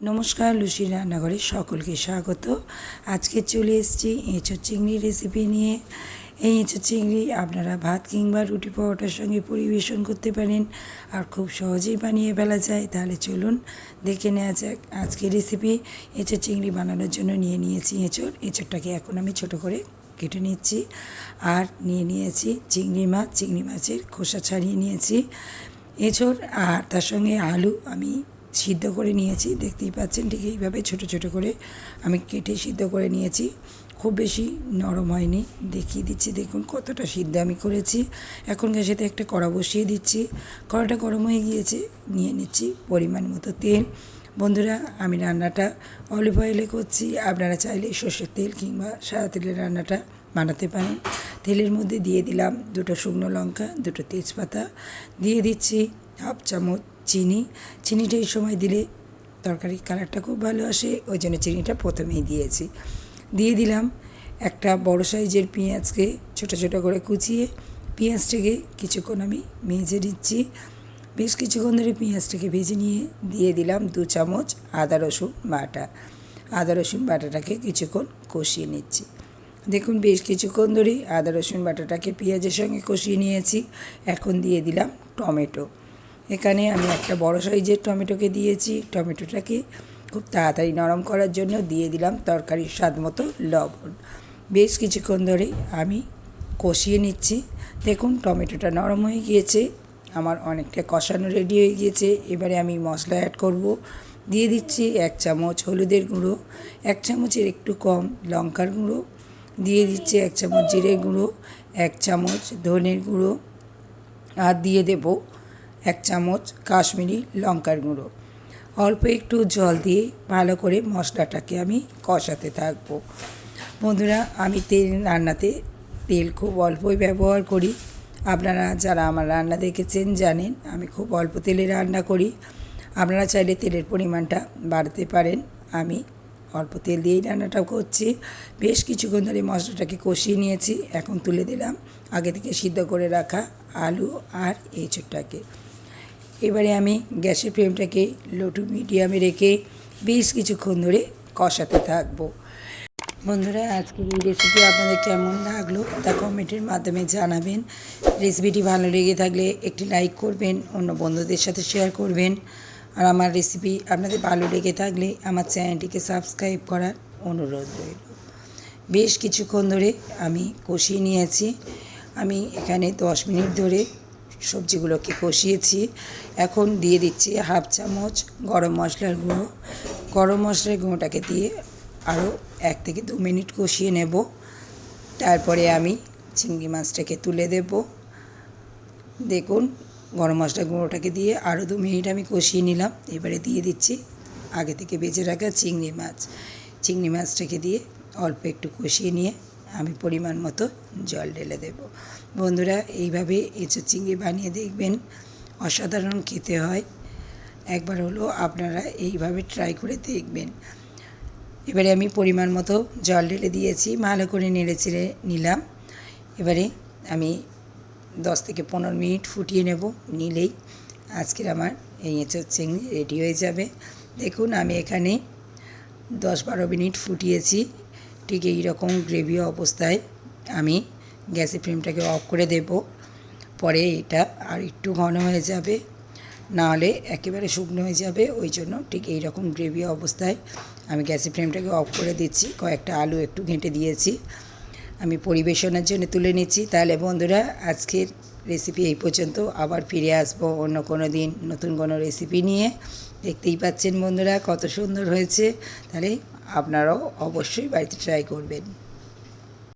নমস্কার লুচি রান্নাঘরে সকলকে স্বাগত। আজকে চলে এসেছি এঁচোর চিংড়ি রেসিপি নিয়ে। এই এঁচোর চিংড়ি আপনারা ভাত কিংবা রুটি পরোটার সঙ্গে পরিবেশন করতে পারেন আর খুব সহজেই বানিয়ে ফেলা যায়। তাহলে চলুন দেখে নেওয়া যাক। আজকে রেসিপি এঁচোর চিংড়ি বানানোর জন্য নিয়ে নিয়েছি এঁচোর। এঁচোরটাকে এখন আমি ছোট করে কেটে নিচ্ছি আর নিয়ে নিয়েছি চিংড়ি মাছ। চিংড়ি মাছের খোসা ছাড়িয়ে নিয়েছি এঁচোড় আর তার সঙ্গে আলু আমি সিদ্ধ করে নিয়েছি। দেখতেই পাচ্ছেন ঠিক এইভাবে ছোট ছোট করে আমি কেটে সিদ্ধ করে নিয়েছি। খুব বেশি নরম হয়নি। দেখিয়ে দিচ্ছি, দেখুন কতটা সিদ্ধ আমি করেছি। এখন গ্যাসেতে একটা কড়া বসিয়ে দিচ্ছি। কড়াটা গরম হয়ে গিয়েছে, নিয়ে নিচ্ছি পরিমাণ মতো তেল। বন্ধুরা, আমি রান্নাটা অলিভ অয়েলে করছি। আপনারা চাইলে সর্ষের তেল কিংবা সাদা তেলের রান্নাটা বানাতে পারেন। তেলের মধ্যে দিয়ে দিলাম দুটো শুকনো লঙ্কা, দুটো তেজপাতা। দিয়ে দিচ্ছি হাফ চামচ চিনি, চিনিটা এই সময় দিলে তরকারির কালারটা খুব ভালো আসে, ওই জন্য চিনিটা প্রথমেই দিয়েছি। দিয়ে দিলাম একটা বড় সাইজের পেঁয়াজকে ছোট ছোট করে কুচিয়ে, পেঁয়াজটাকে কিছুক্ষণ আমি ভেজে দিচ্ছি বেশ কিছুক্ষণ ধরে পেঁয়াজটাকে ভেজে নিয়ে দিয়ে দিলাম দু চামচ আদা, রসুন বাটা। আদা, রসুন বাটাটাকে কিছুক্ষণ কষিয়ে নিচ্ছি। দেখুন বেশ কিছুক্ষণ ধরে আদা, রসুন বাটাটাকে পেঁয়াজের সঙ্গে কষিয়ে নিয়েছি। এখন দিয়ে দিলাম টমেটো। এখানে আমি একটা বড় সাইজের টমেটোকে দিয়েছি। টমেটোটাকে খুব তাড়াতাড়ি নরম করার জন্য দিয়ে দিলাম তরকারির স্বাদ মতো লবণ। বেশ কিছুক্ষণ ধরে আমি কষিয়ে নিচ্ছি। দেখুন, টমেটোটা নরম হয়ে গিয়েছে। আমার অনেকটা কষানো রেডি হয়ে গিয়েছে। এবারে আমি মশলা অ্যাড করব। দিয়ে দিচ্ছি এক চামচ হলুদের গুঁড়ো, এক চামচের একটু কম লঙ্কার গুঁড়ো, দিয়ে দিচ্ছি এক চামচ জিরের গুঁড়ো, এক চামচ ধনের গুঁড়ো, আর দিয়ে দেবো এক চামচ কাশ্মীরি লঙ্কার গুঁড়ো। অল্প একটু জল দিয়ে ভালো করে মশলাটাকে আমি কষাতে থাকব। বন্ধুরা, আমি তেল রান্নাতে তেল খুব অল্পই ব্যবহার করি। আপনারা যারা আমার রান্না দেখেছেন জানেন, আমি খুব অল্প তেলে রান্না করি। আপনারা চাইলে তেলের পরিমাণটা বাড়াতে পারেন। আমি অল্প তেল দিয়েই রান্নাটা করছি। বেশ কিছুক্ষণ ধরে মশলাটাকে কষিয়ে নিয়েছি। এখন তুলে দিলাম আগে থেকে সিদ্ধ করে রাখা আলু আর এই এঁচোড়টাকে। এবারে আমি গ্যাসের ফ্লেমটাকে লো টু মিডিয়ামে রেখে বেশ কিছুক্ষণ ধরে কষাতে থাকব। বন্ধুরা, আজকের এই রেসিপি আপনাদের কেমন লাগল তা কমেন্টের মাধ্যমে জানাবেন। রেসিপিটি ভালো লেগে থাকলে একটি লাইক করবেন, অন্য বন্ধুদের সাথে শেয়ার করবেন। আর আমার রেসিপি আপনাদের ভালো লেগে থাকলে আমার চ্যানেলটিকে সাবস্ক্রাইব করার অনুরোধ রইল। বেশ কিছুক্ষণ ধরে আমি কষিয়ে নিয়েছি। আমি এখানে দশ মিনিট ধরে সবজিগুলোকে কষিয়েছি। এখন দিয়ে দিচ্ছি হাফ চামচ গরম মশলার গুঁড়ো। গরম মশলার গুঁড়োটাকে দিয়ে আরও এক থেকে দু মিনিট কষিয়ে নেব। তারপরে আমি চিংড়ি মাছটাকে তুলে দেব। দেখুন, গরম মশলা গুঁড়োটাকে দিয়ে আরও দু মিনিট আমি কষিয়ে নিলাম। এবারে দিয়ে দিচ্ছি আগে থেকে বেজে রাখা চিংড়ি মাছ। চিংড়ি মাছটাকে দিয়ে অল্প একটু কষিয়ে নিয়ে আমি পরিমাণ মতো জল ঢেলে দেব। বন্ধুরা, এইভাবে এঁচো চিংড়ি বানিয়ে দেখবেন, অসাধারণ খেতে হয়। একবার হলো আপনারা এইভাবে ট্রাই করে দেখবেন। এবারে আমি পরিমাণ মতো জল ঢেলে দিয়েছি, ভালো করে নেড়ে চেড়ে নিলাম। এবারে আমি দশ থেকে পনেরো মিনিট ফুটিয়ে নেব নিলেই আজকের আমার এই এঁচোর চিংড়ি রেডি হয়ে যাবে। দেখুন, আমি এখানে দশ বারো মিনিট ফুটিয়েছি। ঠিক এই রকম গ্রেভি অবস্থায় আমি গ্যাসের ফ্লেমটাকে অফ করে দেব। পরে এটা আর একটু ঘন হয়ে যাবে। নাহলে একেবারে শুকনো হয়ে যাবে। ওই জন্য ঠিক এই রকম গ্রেভি অবস্থায় আমি গ্যাসের ফ্লেমটাকে অফ করে দিচ্ছি। কয়েকটা আলু একটু ঘেঁটে দিয়েছি। আমি পরিবেশনের জন্য তুলে নিচ্ছি। তাহলে বন্ধুরা, আজকের রেসিপি এই পর্যন্ত। আবার ফিরে আসব অন্য কোনো দিন নতুন কোনো রেসিপি নিয়ে। দেখতেই পাচ্ছেন বন্ধুরা, কত সুন্দর হয়েছে। তাহলে আপনারাও অবশ্যই বাড়িতে ট্রাই করবেন।